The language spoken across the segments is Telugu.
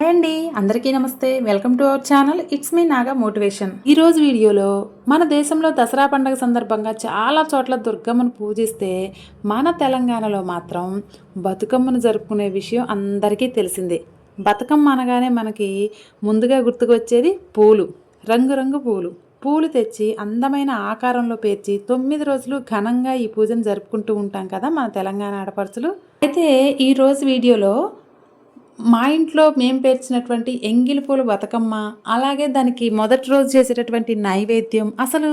హాయ్ అండి అందరికీ నమస్తే. Welcome to our channel. It's me Naga motivation. ఈ రోజు వీడియోలో మన దేశంలో దసరా పండుగ సందర్భంగా చాలా చోట్ల దుర్గమ్మను పూజిస్తే మన తెలంగాణలో మాత్రం బతుకమ్మను జరుపుకునే విషయం అందరికీ తెలిసిందే. బతుకమ్మ అనగానే మనకి ముందుగా గుర్తుకొచ్చేది పూలు రంగురంగు పూలు. పూలు తెచ్చి అందమైన ఆకారంలో పేర్చి తొమ్మిది రోజులు ఘనంగా ఈ పూజను జరుపుకుంటూ ఉంటాం కదా మన తెలంగాణ ఆడపడుచులు. అయితే ఈరోజు వీడియోలో మా ఇంట్లో మేము పేర్చినటువంటి ఎంగిలి పూల బతుకమ్మ అలాగే దానికి మొదటి రోజు చేసేటటువంటి నైవేద్యం. అసలు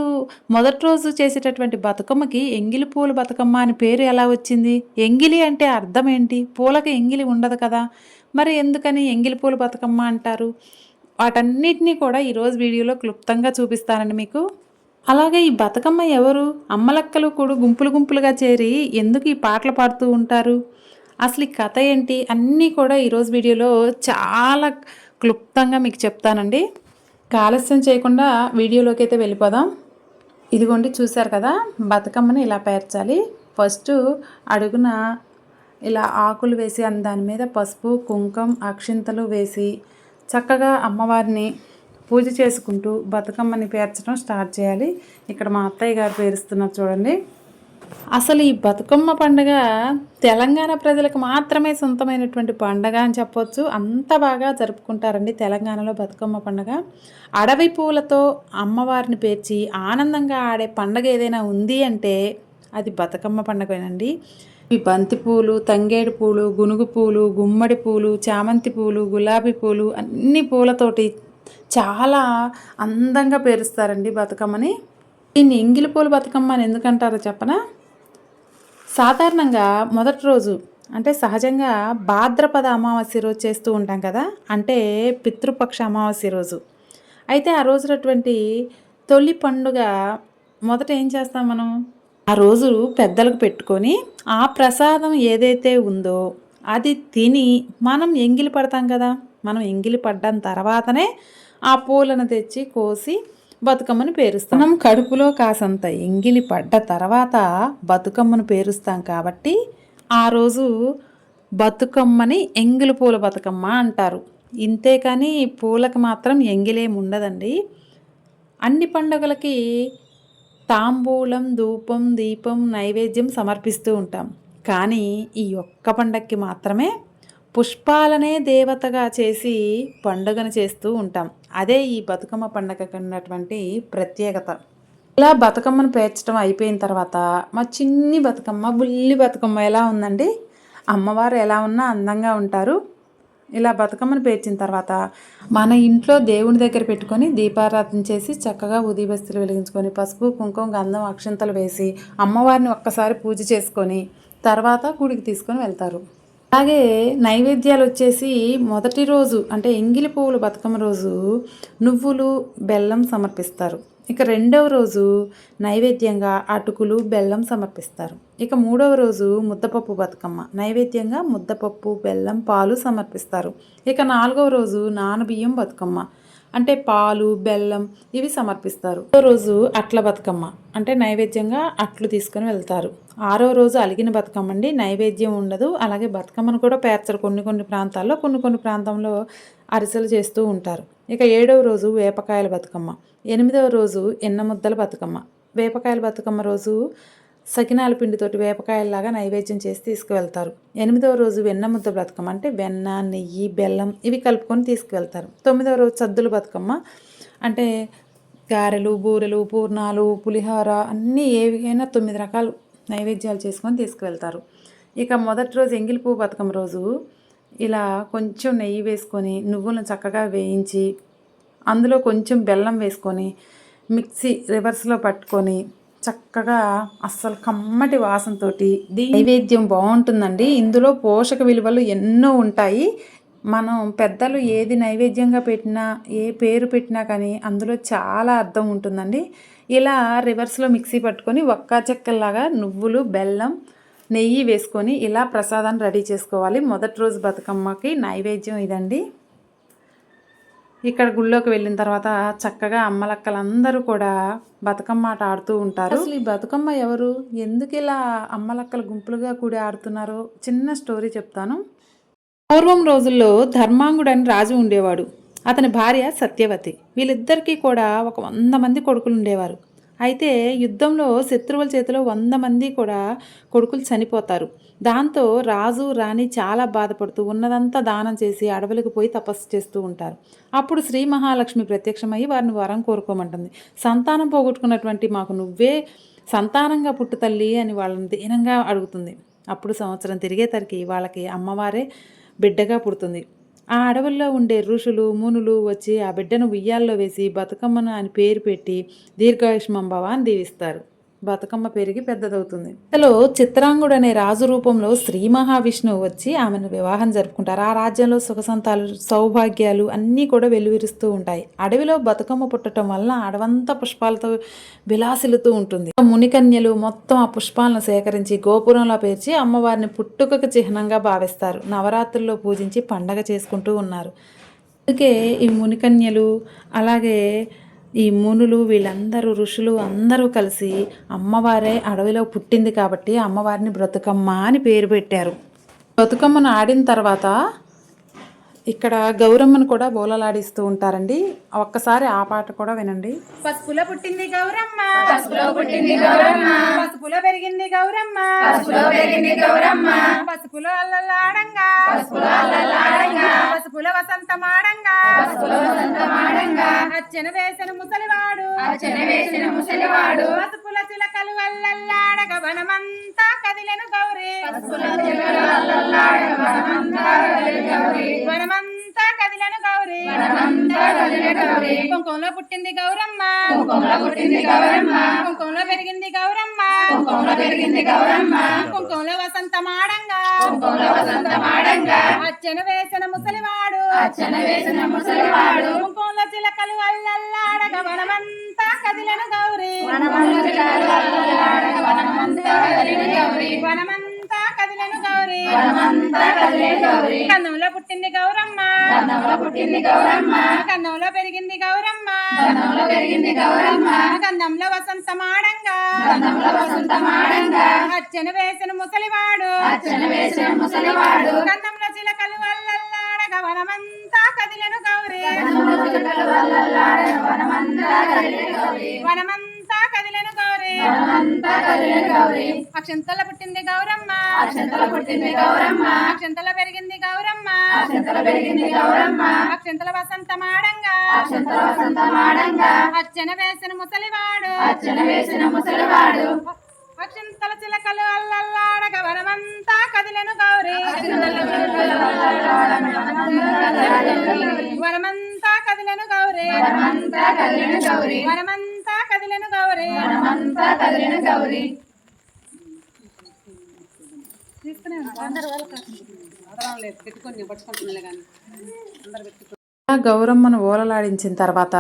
మొదటి రోజు చేసేటటువంటి బతుకమ్మకి ఎంగిలి పూల బతుకమ్మ అని పేరు ఎలా వచ్చింది? ఎంగిలి అంటే అర్థం ఏంటి? పూలకి ఎంగిలి ఉండదు కదా. మరి ఎందుకని ఎంగిలి పూల బతుకమ్మ అంటారు? వాటన్నిటినీ కూడా ఈరోజు వీడియోలో క్లుప్తంగా చూపిస్తానండి మీకు. అలాగే ఈ బతుకమ్మ ఎవరు? అమ్మలక్కలు కూడా గుంపులు గుంపులుగా చేరి ఎందుకు ఈ పాటలు పాడుతూ ఉంటారు? అసలు ఈ కథ ఏంటి? అన్నీ కూడా ఈరోజు వీడియోలో చాలా క్లుప్తంగా మీకు చెప్తానండి. ఆలస్యం చేయకుండా వీడియోలోకి అయితే వెళ్ళిపోదాం. ఇదిగోండి చూశారు కదా? బతుకమ్మని ఇలా పేర్చాలి. ఫస్ట్ అడుగున ఇలా ఆకులు వేసి దాని మీద పసుపు కుంకం అక్షింతలు వేసి చక్కగా అమ్మవారిని పూజ చేసుకుంటూ బతుకమ్మని పేర్చడం స్టార్ట్ చేయాలి. ఇక్కడ మా అత్తయ్య గారు పేరుస్తున్నారు చూడండి. అసలు ఈ బతుకమ్మ పండుగ తెలంగాణ ప్రజలకు మాత్రమే సొంతమైనటువంటి పండగ అని చెప్పొచ్చు. అంత బాగా జరుపుకుంటారండి తెలంగాణలో బతుకమ్మ పండుగ. అడవి పూలతో అమ్మవారిని పేర్చి ఆనందంగా ఆడే పండగ ఏదైనా ఉంది అంటే అది బతుకమ్మ పండుగనండి. ఈ బంతి పూలు తంగేడు పూలు గునుగు పూలు గుమ్మడి పూలు చామంతి పూలు గులాబీ పూలు అన్ని పూలతోటి చాలా అందంగా పేరుస్తారండి బతుకమ్మని. దీన్ని ఇంగిలి పూల బతుకమ్మ అని ఎందుకంటారో చెప్పనా? సాధారణంగా మొదటి రోజు అంటే సహజంగా భాద్రపద అమావాస్య రోజు చేస్తూ ఉంటాం కదా అంటే పితృపక్ష అమావాస్య రోజు. అయితే ఆ రోజునటువంటి తొలి పండుగ మొదట ఏం చేస్తాం మనం? ఆ రోజు పెద్దలకు పెట్టుకొని ఆ ప్రసాదం ఏదైతే ఉందో అది తిని మనం ఎంగిలి పడతాం కదా. మనం ఎంగిలి పడ్డం తర్వాతనే ఆ పూలను తెచ్చి కోసి బతుకమ్మను పేరుస్తాం. మనం కడుపులో కాసంత ఎంగిలి పడ్డ తర్వాత బతుకమ్మను పేరుస్తాం కాబట్టి ఆ రోజు బతుకమ్మని ఎంగిలి పూల బతుకమ్మ అంటారు. ఇంతే కానీ పూలకు మాత్రం ఎంగిలేం ఉండదండి. అన్ని పండుగలకి తాంబూలం ధూపం దీపం నైవేద్యం సమర్పిస్తూ ఉంటాం. కానీ ఈ ఒక్క పండక్కి మాత్రమే పుష్పాలనే దేవతగా చేసి పండుగను చేస్తూ ఉంటాం. అదే ఈ బతుకమ్మ పండుగకు ఉన్నటువంటి ప్రత్యేకత. ఇలా బతుకమ్మను పేర్చడం అయిపోయిన తర్వాత మా చిన్ని బతుకమ్మ బుల్లి బతుకమ్మ ఎలా ఉందండి? అమ్మవారు ఎలా ఉన్నా అందంగా ఉంటారు. ఇలా బతుకమ్మను పేర్చిన తర్వాత మన ఇంట్లో దేవుని దగ్గర పెట్టుకొని దీపారాధన చేసి చక్కగా ఉదీబస్తులు వెలిగించుకొని పసుపు కుంకుమ గంధం అక్షంతలు వేసి అమ్మవారిని ఒక్కసారి పూజ చేసుకొని తర్వాత గుడికి తీసుకొని వెళ్తారు. అలాగే నైవేద్యాలు వచ్చేసి మొదటి రోజు అంటే ఎంగిలి పువ్వులు బతుకమ్మ రోజు నువ్వులు బెల్లం సమర్పిస్తారు. ఇక రెండవ రోజు నైవేద్యంగా అటుకులు బెల్లం సమర్పిస్తారు. ఇక మూడవ రోజు ముద్దపప్పు బతుకమ్మ. నైవేద్యంగా ముద్దపప్పు బెల్లం పాలు సమర్పిస్తారు. ఇక నాలుగవ రోజు నానబియ్యం బతుకమ్మ. అంటే పాలు బెల్లం ఇవి సమర్పిస్తారు. రోజు అట్ల బతుకమ్మ. అంటే నైవేద్యంగా అట్లు తీసుకొని వెళ్తారు. ఆరో రోజు అలిగిన బతుకమ్మ అండి. నైవేద్యం ఉండదు. అలాగే బతుకమ్మను కూడా పేర్చరు. కొన్ని కొన్ని ప్రాంతాల్లో కొన్ని కొన్ని ప్రాంతంలో అరిసెలు చేస్తూ ఉంటారు. ఇక ఏడవ రోజు వేపకాయల బతుకమ్మ. ఎనిమిదవ రోజు ఎన్న ముద్దల బతుకమ్మ. వేపకాయల బతుకమ్మ రోజు సకినాల పిండితోటి వేపకాయల్లాగా నైవేద్యం చేసి తీసుకువెళ్తారు. ఎనిమిదవ రోజు వెన్న ముద్ద బతుకమ్మ అంటే వెన్న నెయ్యి బెల్లం ఇవి కలుపుకొని తీసుకువెళ్తారు. తొమ్మిదవ రోజు సద్దుల బతుకమ్మ అంటే గారెలు బూరెలు పూర్ణాలు పులిహోర అన్నీ ఏవైనా తొమ్మిది రకాలు నైవేద్యాలు చేసుకొని తీసుకువెళ్తారు. ఇక మొదటి రోజు ఎంగిలి పువ్వు బతుకమ్మ రోజు ఇలా కొంచెం నెయ్యి వేసుకొని నువ్వులను చక్కగా వేయించి అందులో కొంచెం బెల్లం వేసుకొని మిక్సీ రివర్స్లో పట్టుకొని చక్కగా అస్సలు కమ్మటి వాసనతో నైవేద్యం బాగుంటుందండి. ఇందులో పోషక విలువలు ఎన్నో ఉంటాయి. మనం పెద్దలు ఏది నైవేద్యంగా పెట్టినా ఏ పేరు పెట్టినా కానీ అందులో చాలా అర్థం ఉంటుందండి. ఇలా రివర్స్లో మిక్సీ పట్టుకొని ఒక్క చెక్కల్లాగా నువ్వులు బెల్లం నెయ్యి వేసుకొని ఇలా ప్రసాదాన్ని రెడీ చేసుకోవాలి. మొదటి రోజు బతుకమ్మకి నైవేద్యం ఇదండి. ఇక్కడ గుళ్ళోకి వెళ్ళిన తర్వాత చక్కగా అమ్మలక్కలందరూ కూడా బతుకమ్మ ఆట ఆడుతూ ఉంటారు. అసలు ఈ బతుకమ్మ ఎవరు? ఎందుకు ఇలా అమ్మలక్కలు గుంపులుగా కూడి ఆడుతున్నారో చిన్న స్టోరీ చెప్తాను. పూర్వం రోజుల్లో ధర్మాంగుడు అని రాజు ఉండేవాడు. అతని భార్య సత్యవతి. వీళ్ళిద్దరికీ కూడా ఒక వంద మంది కొడుకులు ఉండేవారు. అయితే యుద్ధంలో శత్రువుల చేతిలో వంద మంది కూడా కొడుకులు చనిపోతారు. దాంతో రాజు రాణి చాలా బాధపడుతూ ఉన్నదంతా దానం చేసి అడవులకు పోయి తపస్సు చేస్తూ ఉంటారు. అప్పుడు శ్రీ మహాలక్ష్మి ప్రత్యక్షమయ్యి వారిని వరం కోరుకోమంటుంది. సంతానం పోగొట్టుకున్నటువంటి మాకు నువ్వే సంతానంగా పుట్టు తల్లి అని వాళ్ళని దీనంగా అడుగుతుంది. అప్పుడు సంవత్సరం తిరిగేసరికి వాళ్ళకి అమ్మవారే బిడ్డగా పుడుతుంది. ఆ అడవుల్లో ఉండే ఋషులు మునులు వచ్చి ఆ బిడ్డను ఉయ్యాల్లో వేసి బతుకమ్మను అని పేరు పెట్టి దీర్ఘాయుష్మంభవ అని దీవిస్తారు. బతుకమ్మ పెరిగి పెద్దదవుతుంది. ఇంతలో చిత్రాంగుడు అనే రాజు రూపంలో శ్రీ మహావిష్ణువు వచ్చి ఆమెను వివాహం జరుపుకుంటారు. ఆ రాజ్యంలో సుఖసంతాలు సౌభాగ్యాలు అన్నీ కూడా వెలువిరుస్తూ ఉంటాయి. అడవిలో బతుకమ్మ పుట్టడం వల్ల అడవంతా పుష్పాలతో విలాసిల్లుతూ ఉంటుంది. మునికన్యలు మొత్తం ఆ పుష్పాలను సేకరించి గోపురంలో పేర్చి అమ్మవారిని పుట్టుకకు చిహ్నంగా భావిస్తారు. నవరాత్రుల్లో పూజించి పండగ చేసుకుంటూ ఉన్నారు. అందుకే ఈ మునికన్యలు అలాగే ఈ మునులు వీళ్ళందరూ ఋషులు అందరూ కలిసి అమ్మవారే అడవిలో పుట్టింది కాబట్టి అమ్మవారిని బ్రతుకమ్మ అని పేరు పెట్టారు. బ్రతుకమ్మను ఆడిన తర్వాత ఇక్కడ గౌరమ్మను కూడా బోలలాడిస్తూ ఉంటారండి. ఒక్కసారి ఆ పాట కూడా వినండి. పసుపులో పుట్టింది గౌరమ్మ. పసుపులో పుట్టింది గౌరమ్మ. పసుపులో పెరిగింది గౌరమ్మ. పసుపులో పెరిగింది గౌరమ్మ. పసుపులో అల్లలాడంగా పసుపులో అల్లలాడంగా పసుపుల వసంతమాడంగా. పసుపుల వసంతమాడంగా. అచ్చన వేసిన ముసలివాడు. అచ్చన వేసిన ముసలివాడు. పసుపుల చిలకలు అల్లల్లాడగ వనమంతా కదిలెను గౌరీ. పసుపుల చిలకలు అల్లల్లాడగ వనమంతా కదిలెను గౌరీ. వనమంతా కదిలెను గౌరీ. కుంకుమలో పుట్టింది గౌరమ్మ. పుట్టింది గౌరమ్మ. కుంకుమలో పెరిగింది గౌరమ్మ. కుంకుమలో పెరిగింది గౌరమ్మ. కుంకుమలో వసంతమాడంగా కుంకుమలో వసంతమాడంగా అచ్చన వేసిన ముసలివాడు. అచ్చన వేసిన ముసలివాడు. కుంకుమలో చిలకలు అల్లల్లాడగ వనమంతా కదిలెను గౌరీ. వనమంతా కదిలెను గౌరీ. వనమంతా కదిలెను గౌరీ. కన్నంలో పుట్టింది గౌరమ్మ. కన్నంలో పుట్టింది గౌరమ్మ. కన్నంలో పెరిగింది గౌరమ్మ. కన్నంలో పెరిగింది గౌరమ్మ. కన్నంలో వసంతమాడంగా. కన్నంలో వసంతమాడంగా. అచ్చన వేసిన ముసలివాడు. అచ్చన వేసిన ముసలివాడు. కన్నంలో చిలకలు వనమంతా కదిలెను గౌరీ. వనమంతా అక్షంతల పుట్టింది గౌరమ్మ. అక్షంతల పుట్టింది గౌరమ్మ. అక్షంతల పెరిగింది గౌరమ్మ. అక్షంతల పెరిగింది గౌరమ్మ. అక్షంతల వసంతమాడంగా అక్షంతల వసంతమాడంగా అచ్చన వేసిన ముసలివాడు. అచ్చన వేసిన ముసలివాడు. అక్షంతల చిలకలు అల్లల్లాడగ వనమంతా కదిలెను గౌరీ. వనమంతా కదిలెను గౌరీ. వనమంతా కదిలెను గౌరీ. వనమంతా కదిలెను గౌరీ. వనమంతా కదిలెను గౌరీ. గౌరమ్మను ఓలలాడించిన తర్వాత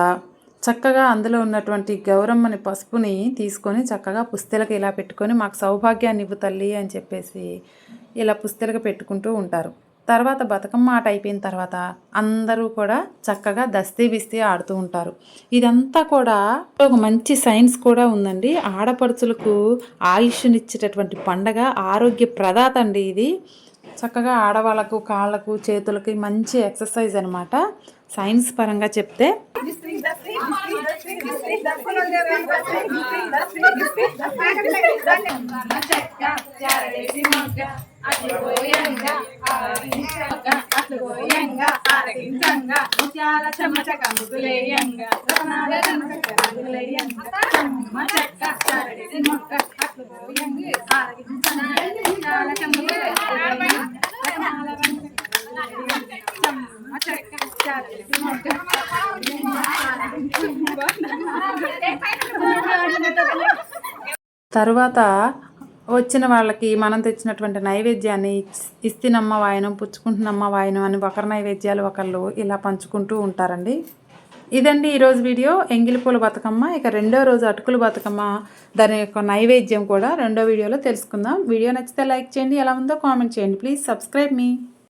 చక్కగా అందులో ఉన్నటువంటి గౌరమ్మని పసుపుని తీసుకొని చక్కగా పుస్తెలకు ఇలా పెట్టుకొని మాకు సౌభాగ్యాన్ని ఇవ్వు తల్లి అని చెప్పేసి ఇలా పుస్తెలకు పెట్టుకుంటూ ఉంటారు. తర్వాత బతుకమ్మ ఆట అయిపోయిన తర్వాత అందరూ కూడా చక్కగా దస్తీ బిస్తీ ఆడుతూ ఉంటారు. ఇదంతా కూడా ఒక మంచి సైన్స్ కూడా ఉందండి. ఆడపడుచులకు ఆయుష్నిచ్చేటటువంటి పండగ ఆరోగ్య ప్రదాత అండి ఇది. చక్కగా ఆడవాళ్ళకు కాళ్ళకు చేతులకి మంచి ఎక్సర్సైజ్ అనమాట సైన్స్ పరంగా చెప్తే తరువాత వచ్చిన వాళ్ళకి మనం తెచ్చినటువంటి నైవేద్యాన్ని ఇస్తినమ్మ వాయనం పుచ్చుకుంటున్నమ్మ వాయనం అని ఒకరి నైవేద్యాలు ఒకళ్ళు ఇలా పంచుకుంటూ ఉంటారండి. ఇదండి ఈరోజు వీడియో. ఎంగిలిపూల బతుకమ్మ ఇక రెండో రోజు అటుకుల బతుకమ్మ దాని యొక్క నైవేద్యం కూడా రెండో వీడియోలో తెలుసుకుందాం. వీడియో నచ్చితే లైక్ చేయండి ఎలా ఉందో కామెంట్ చేయండి. Please subscribe me.